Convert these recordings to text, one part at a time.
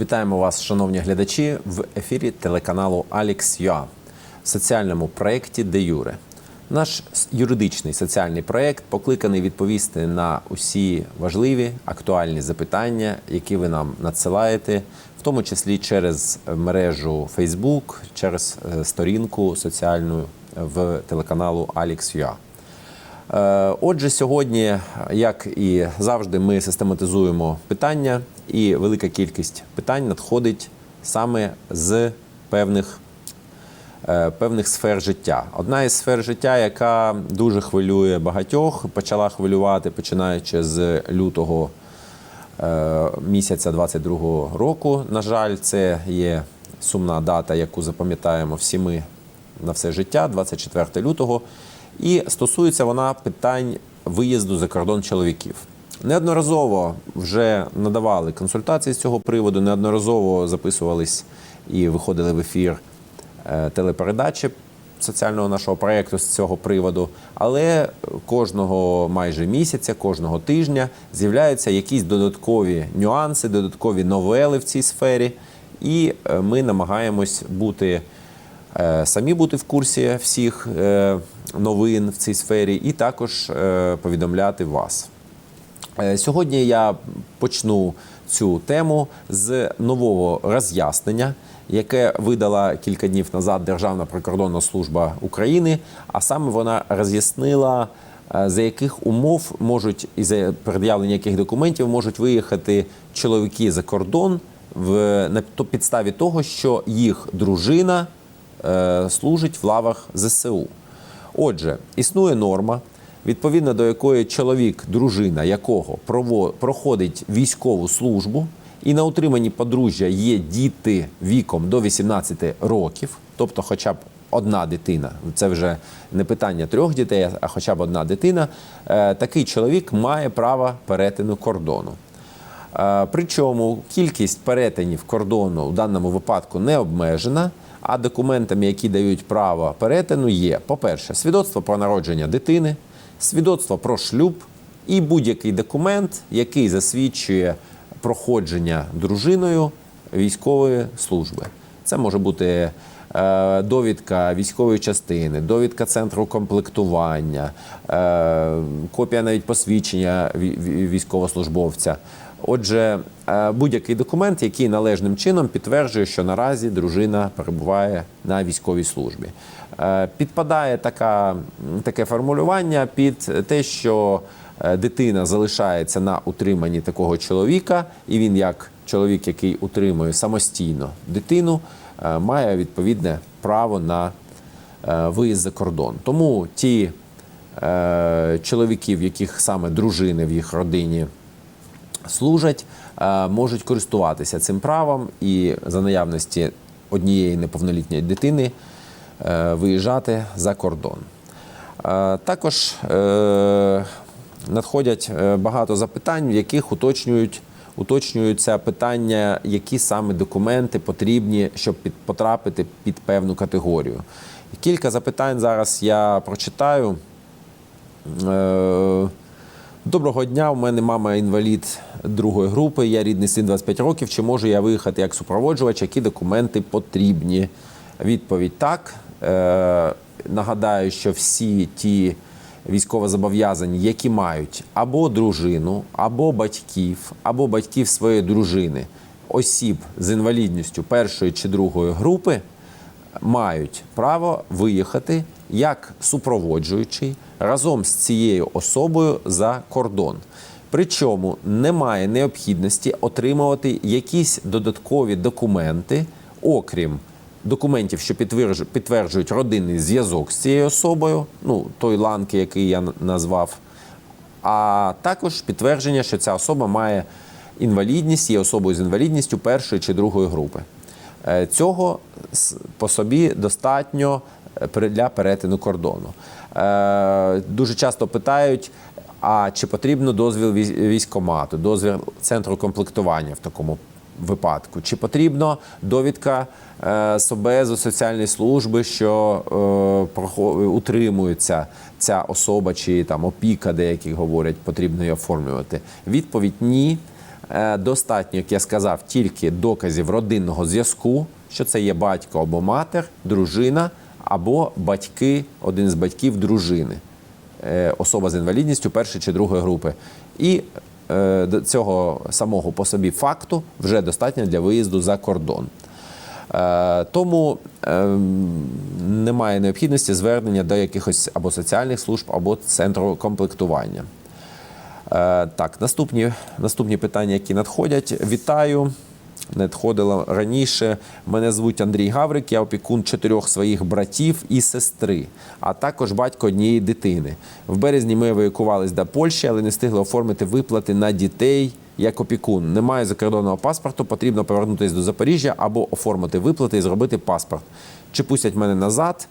Вітаємо вас, шановні глядачі, в ефірі телеканалу Alex.ua в соціальному проєкті Де Юре. Наш юридичний соціальний проєкт покликаний відповісти на усі важливі актуальні запитання, які ви нам надсилаєте, в тому числі через мережу Facebook, через е, сторінку соціальну в телеканалу Alex.ua. Е, Отже, сьогодні, як і завжди, ми систематизуємо питання, і велика кількість питань надходить саме з певних, е, певних сфер життя. Одна із сфер життя, яка дуже хвилює багатьох, почала хвилювати починаючи з лютого е, місяця 22-го року. На жаль, це є сумна дата, яку запам'ятаємо всі ми на все життя, 24 лютого. І стосується вона питань виїзду за кордон чоловіків. Неодноразово вже надавали консультації з цього приводу, неодноразово записувались і виходили в ефір е, телепередачі соціального нашого проєкту з цього приводу. Але кожного майже місяця, кожного тижня з'являються якісь додаткові нюанси, додаткові новели в цій сфері, і е, ми намагаємось бути е, самі бути в курсі всіх е, новин в цій сфері, і також е, повідомляти вас. Е, Сьогодні я почну цю тему з нового роз'яснення, яке видала кілька днів назад Державна прикордонна служба України. А саме вона роз'яснила, е, за яких умов можуть і за пред'явлення яких документів можуть виїхати чоловіки за кордон в на підставі того, що їх дружина е, служить в лавах ЗСУ. Отже, існує норма, відповідно до якої чоловік, дружина якого проходить військову службу, і на утриманні подружжя є діти віком до 18 років, тобто, хоча б одна дитина, це вже не питання трьох дітей, а хоча б одна дитина, е, такий чоловік має право перетину кордону. Е, Причому кількість перетинів кордону у даному випадку не обмежена, а документами, які дають право перетину, є, по-перше, свідоцтво про народження дитини, свідоцтво про шлюб і будь-який документ, який засвідчує проходження дружиною військової служби. Це може бути е, довідка військової частини, довідка центру комплектування, е, копія навіть посвідчення ві- ві- військовослужбовця. Отже, е, будь-який документ, який належним чином підтверджує, що наразі дружина перебуває на військовій службі. Підпадає така, таке формулювання під те, що дитина залишається на утриманні такого чоловіка, і він, як чоловік, який утримує самостійно дитину, е, має відповідне право на е, виїзд за кордон. Тому ті е, чоловіки, в яких саме дружини в їх родині служать, е, можуть користуватися цим правом і за наявності однієї неповнолітньої дитини е, виїжджати за кордон. Е, Також е, надходять е, багато запитань, в яких уточнюють. Уточнюються питання, які саме документи потрібні, щоб під, потрапити під певну категорію. Кілька запитань зараз я прочитаю. Е, Доброго дня. У мене мама інвалід другої групи. Я рідний син 25 років. Чи можу я виїхати як супроводжувач? Які документи потрібні? Відповідь так. Е, нагадаю, що всі ті військовозобов'язані, які мають або дружину, або батьків, або батьків своєї дружини, осіб з інвалідністю першої чи другої групи, мають право виїхати як супроводжуючий разом з цією особою за кордон. Причому немає необхідності отримувати якісь додаткові документи, окрім документів, що підтверджу- підтверджують родинний зв'язок з цією особою, ну той ланки, який я назвав, а також підтвердження, що ця особа має інвалідність, є особою з інвалідністю першої чи другої групи. Е, Цього по собі достатньо е, для перетину кордону. Е, Дуже часто питають, А чи потрібно дозвіл військ- військкомату, дозвіл центру комплектування в такому випадку? Чи потрібно довідка е, СОБЕЗу соціальної служби, що е, утримується ця особа, чи там опіка, деякі говорять, потрібно її оформлювати? Відповідь ні. Е, Достатньо, як я сказав, тільки доказів родинного зв'язку, що це є батько або матір, дружина, або батьки, один з батьків дружини, особа з інвалідністю першої чи другої групи. І цього самого по собі факту вже достатньо для виїзду за кордон. Е, Тому ем, немає необхідності звернення до якихось або соціальних служб, або центру комплектування. Е, Так, наступні, наступні питання, які надходять. Вітаю. Надходило раніше. Мене звуть Андрій Гаврик, я опікун чотирьох своїх братів і сестри, а також батько однієї дитини. В березні ми евакувались до Польщі, але не встигли оформити виплати на дітей як опікун. Немає закордонного паспорту, потрібно повернутися до Запоріжжя або оформити виплати і зробити паспорт. Чи пустять мене назад?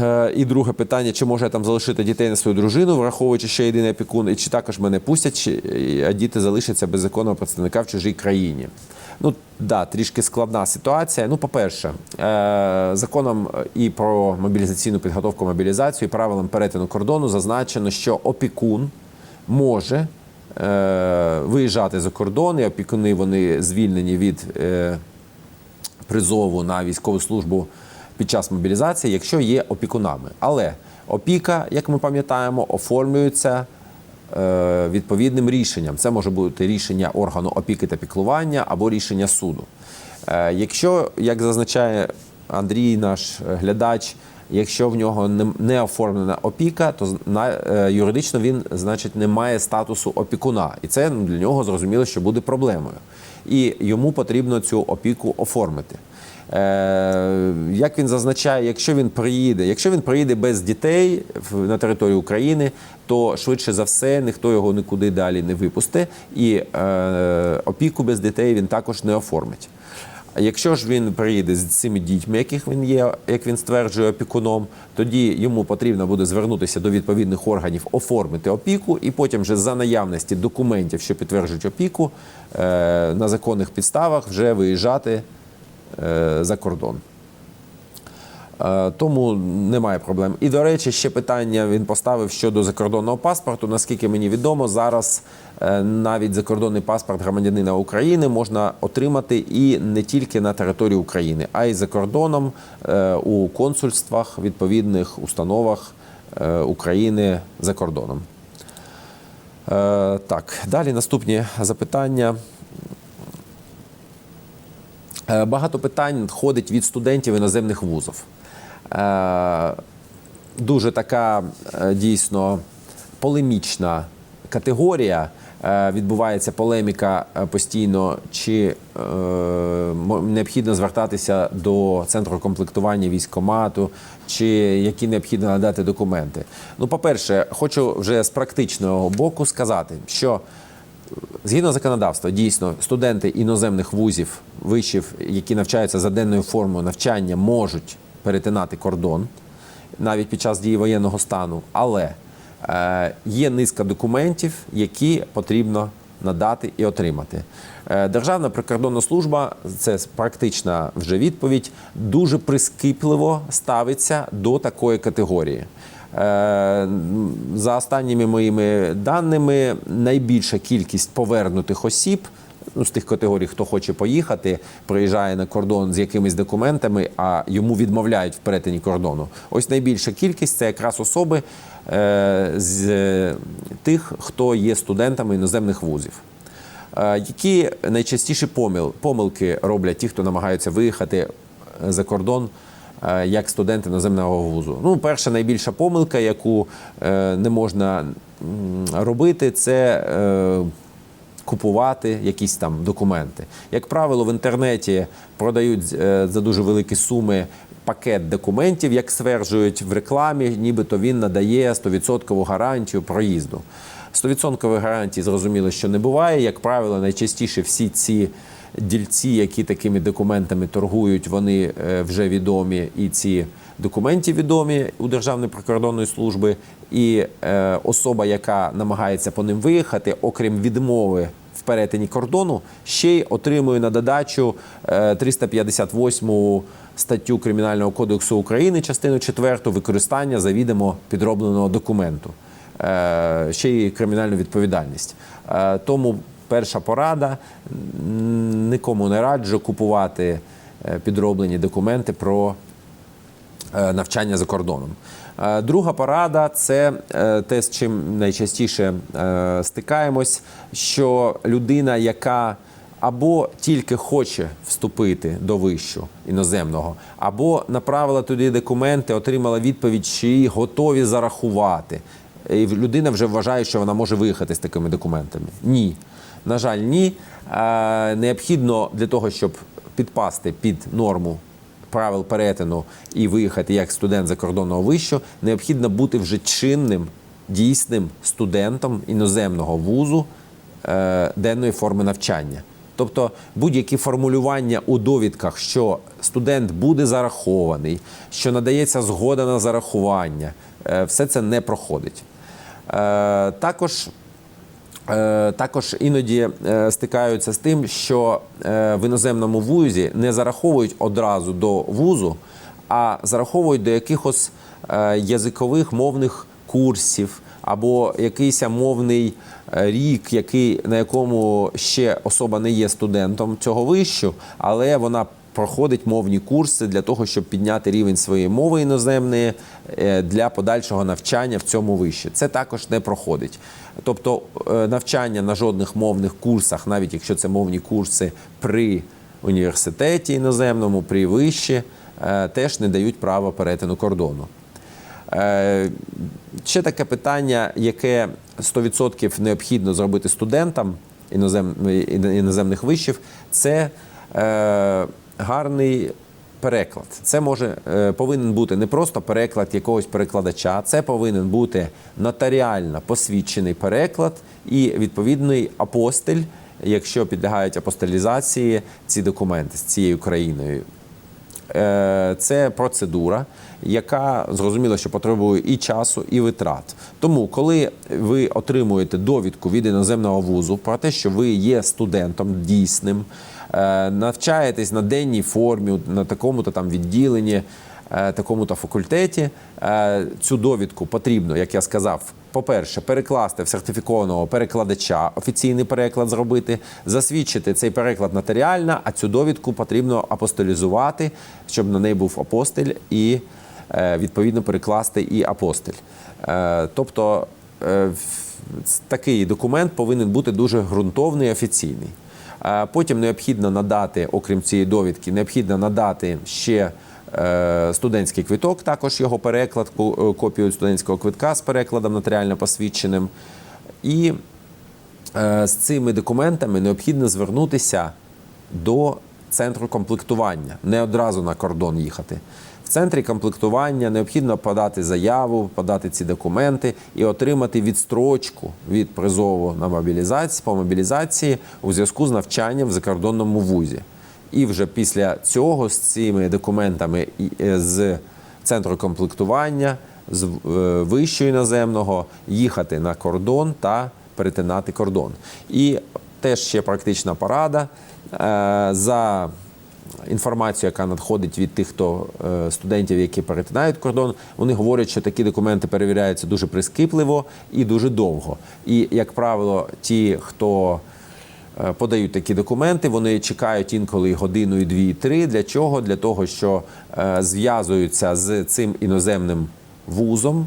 Е, І друге питання: чи можу я там залишити дітей на свою дружину, враховуючи, що єдиний опікун, і чи також мене пустять, чи, а діти залишаться без законного представника в чужій країні. Ну да, трішки складна ситуація. Ну, по-перше, е, законом і про мобілізаційну підготовку мобілізацію, і правилам перетину кордону зазначено, що опікун може е, виїжджати за кордон, і опікуни вони звільнені від. Е, призову на військову службу під час мобілізації, якщо є опікунами. Але опіка, як ми пам'ятаємо, оформлюється е, відповідним рішенням. Це може бути рішення органу опіки та піклування або рішення суду. Е, якщо, як зазначає Андрій, наш глядач, Якщо в нього не, оформлена опіка, то е, юридично він, значить, не має статусу опікуна, і це для нього зрозуміло, що буде проблемою. І йому потрібно цю опіку оформити. Е, як він зазначає, якщо він приїде, якщо він приїде без дітей на територію України, то швидше за все ніхто його нікуди далі не випусте, і е, опіку без дітей він також не оформить. А якщо ж він приїде з цими дітьми, яких він є, як він стверджує опікуном, тоді йому потрібно буде звернутися до відповідних органів, оформити опіку, і потім вже за наявності документів, що підтверджують опіку, е, на законних підставах вже виїжджати за кордон. Е, Тому немає проблем. І до речі, ще питання він поставив щодо закордонного паспорту. Наскільки мені відомо, зараз е, навіть закордонний паспорт громадянина України можна отримати і не тільки на території України, а й за кордоном е, у консульствах, відповідних установах е, України за кордоном. Е, Так, далі наступні запитання. Е, Багато питань надходить від студентів іноземних вузів. Е, Дуже така е, дійсно полемічна категорія. Відбувається полеміка постійно, чи е, необхідно звертатися до центру комплектування військкомату, чи які необхідно надати документи. Ну, по-перше, хочу вже з практичного боку сказати, що Згідно законодавства, дійсно, студенти іноземних вузів, вишів, які навчаються за денною формою навчання, можуть перетинати кордон навіть під час дії воєнного стану. Але е, є низка документів, які потрібно надати і отримати. Е, Державна прикордонна служба це практична вже відповідь, дуже прискіпливо ставиться до такої категорії. Е, За останніми моїми даними, найбільша кількість повернутих осіб ну, з тих категорій, хто хоче поїхати, приїжджає на кордон з якимись документами, а йому відмовляють в перетині кордону. Ось найбільша кількість це якраз особи е, з тих, хто є студентами іноземних вузів. Е, Які найчастіші помил, помилки роблять ті, хто намагаються виїхати за кордон як студенти іноземного вузу? Ну, перша найбільша помилка, яку е, не можна робити, це е, купувати якісь там документи. Як правило, в інтернеті продають е, за дуже великі суми пакет документів, як стверджують в рекламі, нібито він надає 100% гарантію проїзду. 100% гарантій зрозуміло, що не буває. Як правило, найчастіше всі ці дільці, які такими документами торгують, вони е, вже відомі і ці документи відомі у Державної прикордонної служби. І е, особа, яка намагається по ним виїхати, окрім відмови в перетині кордону, ще й отримує на додачу е, 358 статтю Кримінального кодексу України, частину 4 використання завідомо підробленого документу. Е, ще й кримінальну відповідальність. Е, Тому перша порада нікому не раджу купувати е, підроблені документи про е, навчання за кордоном. Е, Друга порада це те, з чим найчастіше стикаємось, що людина, яка або тільки хоче вступити до вищу іноземного, або направила туди документи, отримала відповідь, що її готові зарахувати. І людина вже вважає, що вона може виїхати з такими документами. Ні. На жаль, ні. Е, Необхідно для того, щоб підпасти під норму правил перетину і виїхати як студент закордонного вищу, необхідно бути вже чинним, дійсним студентом іноземного вузу е, денної форми навчання. Тобто будь-які формулювання у довідках, що студент буде зарахований, що надається згода на зарахування, е, все це не проходить. Також Також іноді е, стикаються з тим, що е, в іноземному вузі не зараховують одразу до вузу, а зараховують до якихось е, язикових мовних курсів або якийсь мовний е, рік, який, на якому ще особа не є студентом цього вищу, але вона проходить мовні курси для того, щоб підняти рівень своєї мови іноземної е, для подальшого навчання в цьому виші. Це також не проходить. Тобто е, навчання на жодних мовних курсах, навіть якщо це мовні курси при університеті іноземному, при виші, е, теж не дають права перетину кордону. Е, Ще таке питання, яке 100% необхідно зробити студентам іноземних вишів, це е, гарний переклад. Це може е, повинен бути не просто переклад якогось перекладача, це повинен бути нотаріально посвідчений переклад і відповідний апостиль, якщо підлягають апостилізації ці документи з цією країною. Е, Це процедура, яка зрозуміло, що потребує і часу, і витрат. Тому, коли ви отримуєте довідку від іноземного вузу про те, що ви є студентом дійсним, е, навчаєтесь на денній формі, на такому-то там відділенні, е, такому-то факультеті, е, цю довідку потрібно, як я сказав, по-перше, перекласти в сертифікованого перекладача, офіційний переклад зробити, засвідчити цей переклад нотаріально, а цю довідку потрібно апостолізувати, щоб на неї був апостиль і відповідно перекласти і апостиль. Е, Тобто е, такий документ повинен бути дуже ґрунтовний офіційний. Е, Потім необхідно надати, окрім цієї довідки, необхідно надати ще е, студентський квиток, також його переклад, е, копію студентського квитка з перекладом нотаріально посвідченим. І е, з цими документами необхідно звернутися до центру комплектування, не одразу на кордон їхати. В центрі комплектування необхідно подати заяву, подати ці документи і отримати відстрочку від призову на мобілізацію по мобілізації у зв'язку з навчанням в закордонному вузі. І вже після цього з цими документами е, з центру комплектування, з е, вищого іноземного їхати на кордон та перетинати кордон. І теж ще практична порада е, за інформацію, яка надходить від тих, хто е, студентів, які перетинають кордон, вони говорять, що такі документи перевіряються дуже прискіпливо і дуже довго. І, як правило, ті, хто е, подають такі документи, вони чекають інколи годину, і дві, і три. Для чого? Для того, що е, зв'язуються з цим іноземним вузом.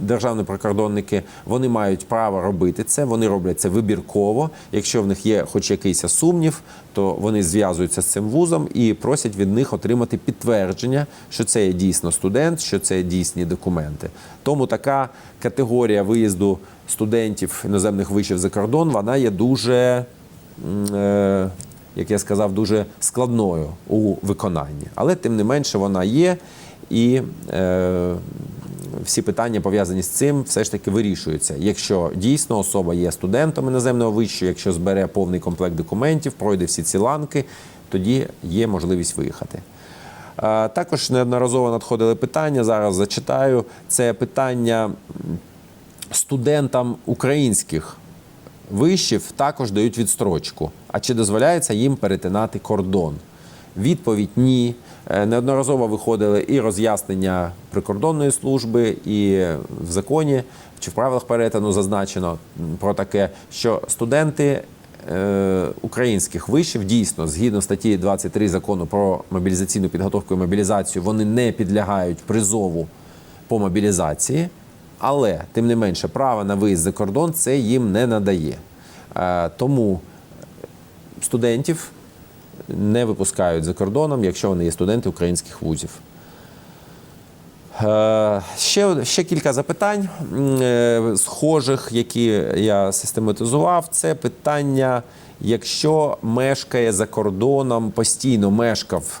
Державні прикордонники вони мають право робити це. Вони роблять це вибірково. Якщо в них є хоч якийсь сумнів, то вони зв'язуються з цим вузом і просять від них отримати підтвердження, що це є дійсно студент, що це дійсні документи. Тому така категорія виїзду студентів іноземних вишів за кордон вона є дуже, е, як я сказав, дуже складною у виконанні. Але тим не менше вона є і. Е, всі питання пов'язані з цим все ж таки вирішуються. Якщо дійсно особа є студентом іноземного вищу, якщо збере повний комплект документів, пройде всі ці ланки, тоді є можливість виїхати. Також неодноразово надходили питання. Зараз зачитаю. Це питання студентам українських вишів також дають відстрочку. А чи дозволяється їм перетинати кордон? Відповідь ні. Е, Неодноразово виходили і роз'яснення прикордонної служби, і в законі чи в правилах перетину зазначено про таке, що студенти е, українських вишів дійсно згідно статті 23 закону про мобілізаційну підготовку і мобілізацію, вони не підлягають призову по мобілізації, але тим не менше право на виїзд за кордон це їм не надає. Е, Тому студентів не випускають за кордоном, якщо вони є студенти українських вузів. Е, Ще, ще кілька запитань е, схожих, які я систематизував. Це питання, якщо мешкає за кордоном, постійно мешкав,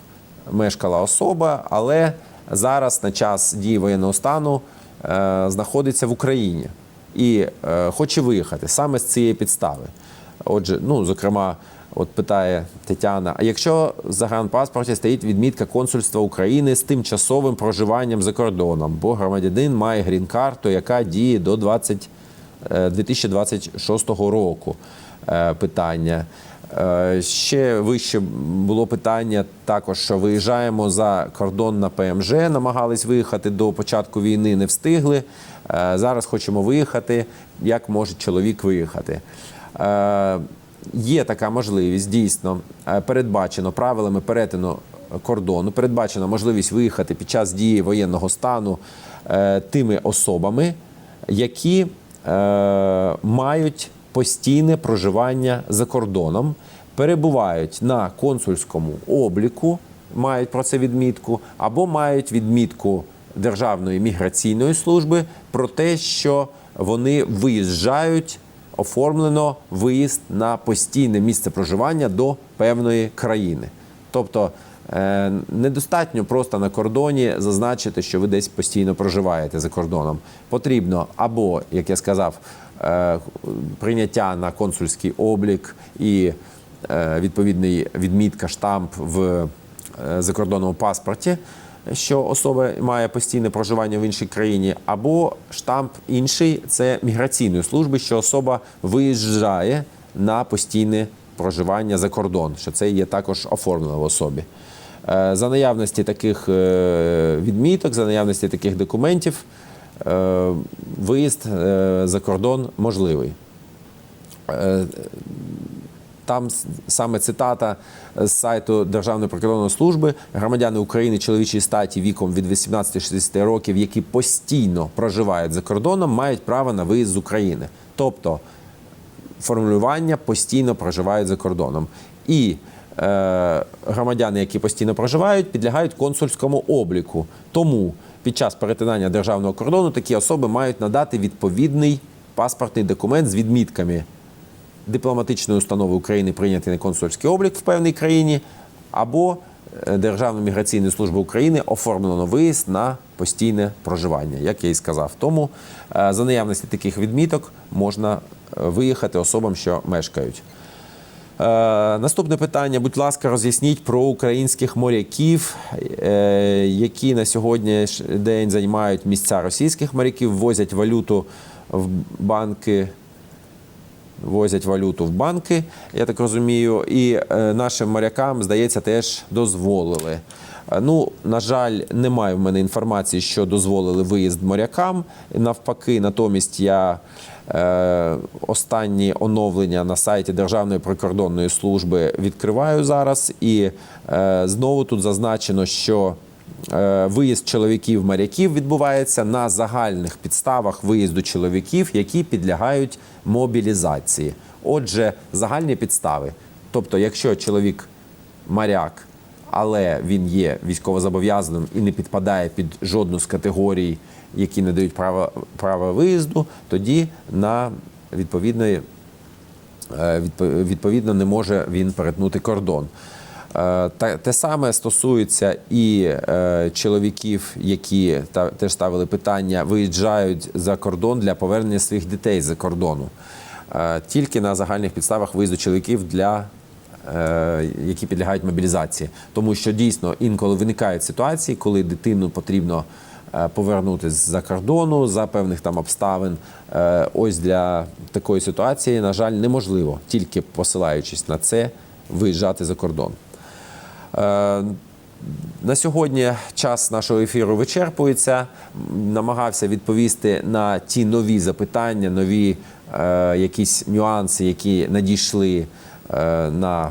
мешкала особа, але зараз на час дії воєнного стану е, знаходиться в Україні і хоче виїхати саме з цієї підстави. Отже, ну, зокрема, от питає Тетяна: а якщо в загранпаспорті стоїть відмітка консульства України з тимчасовим проживанням за кордоном, бо громадянин має грін-карту, яка діє до 20, е, 2026 року? Е, Питання. Е, Ще вище було питання також, що виїжджаємо за кордон на ПМЖ, намагались виїхати до початку війни, не встигли. Е, Зараз хочемо виїхати. Як може чоловік виїхати? Е, Є така можливість, дійсно е, передбачено правилами перетину кордону, передбачена можливість виїхати під час дії воєнного стану е, тими особами, які е, мають постійне проживання за кордоном, перебувають на консульському обліку, мають про це відмітку, або мають відмітку Державної міграційної служби про те, що вони виїжджають оформлено виїзд на постійне місце проживання до певної країни. Тобто е, недостатньо просто на кордоні зазначити, що ви десь постійно проживаєте за кордоном. Потрібно або, як я сказав, е, прийняття на консульський облік і е, відповідний відмітка штамп в закордонному паспорті що особа має постійне проживання в іншій країні, або штамп інший це міграційної служби, що особа виїжджає на постійне проживання за кордон, що це є також оформлено в особі. Е, За наявності таких е, відміток, за наявності таких документів, е, виїзд за кордон можливий. Е, Там саме цитата з сайту Державної прикордонної служби громадяни України чоловічої статі віком від 18-60 років, які постійно проживають за кордоном, мають право на виїзд з України. Тобто формулювання постійно проживають за кордоном. І е, громадяни, які постійно проживають, підлягають консульському обліку. Тому під час перетинання державного кордону такі особи мають надати відповідний паспортний документ з відмітками дипломатичної установи України прийнятий на консульський облік в певній країні, або е, Державна міграційна служба України оформлено виїзд на постійне проживання, як я і сказав. Тому е, за наявності таких відміток можна е, виїхати особам, що мешкають. Наступне питання, будь ласка, роз'ясніть про українських моряків, які на сьогоднішній день займають місця російських моряків, возять валюту в банки возять валюту в банки, я так розумію, і е, нашим морякам, здається, теж дозволили. Е, Ну, на жаль, немає в мене інформації, що дозволили виїзд морякам. Навпаки, натомість я е, останні оновлення на сайті Державної прикордонної служби відкриваю зараз. І е, знову тут зазначено, що Виїзд чоловіків моряків відбувається на загальних підставах виїзду чоловіків, які підлягають мобілізації. Отже, загальні підстави. Тобто, якщо чоловік моряк, але він є військовозобов'язаним і не підпадає під жодну з категорій, які не дають права, права виїзду, тоді на відповідної е, відповідно не може він перетнути кордон. Е, те саме стосується і е, чоловіків, які та теж ставили питання, виїжджають за кордон для повернення своїх дітей з-за кордону. Е, Тільки на загальних підставах виїзду чоловіків для які підлягають мобілізації, тому що дійсно інколи виникають ситуації, коли дитину потрібно повернути з-за кордону за певних там обставин. Ось для такої ситуації, на жаль, неможливо тільки посилаючись на це, виїжджати за кордон. Е, На сьогодні час нашого ефіру вичерпується. Намагався відповісти на ті нові запитання, нові е, якісь нюанси, які надійшли е, на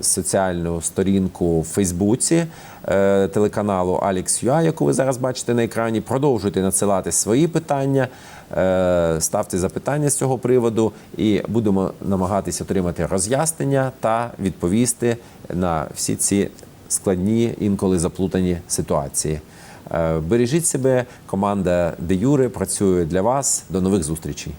соціальну сторінку в Фейсбуці е, телеканалу Alex.ua, яку ви зараз бачите на екрані. Продовжуйте надсилати свої питання, е, ставте запитання з цього приводу, і будемо намагатися отримати роз'яснення та відповісти на всі ці складні, інколи заплутані ситуації. Е, Бережіть себе, команда Де Юре працює для вас. До нових зустрічей.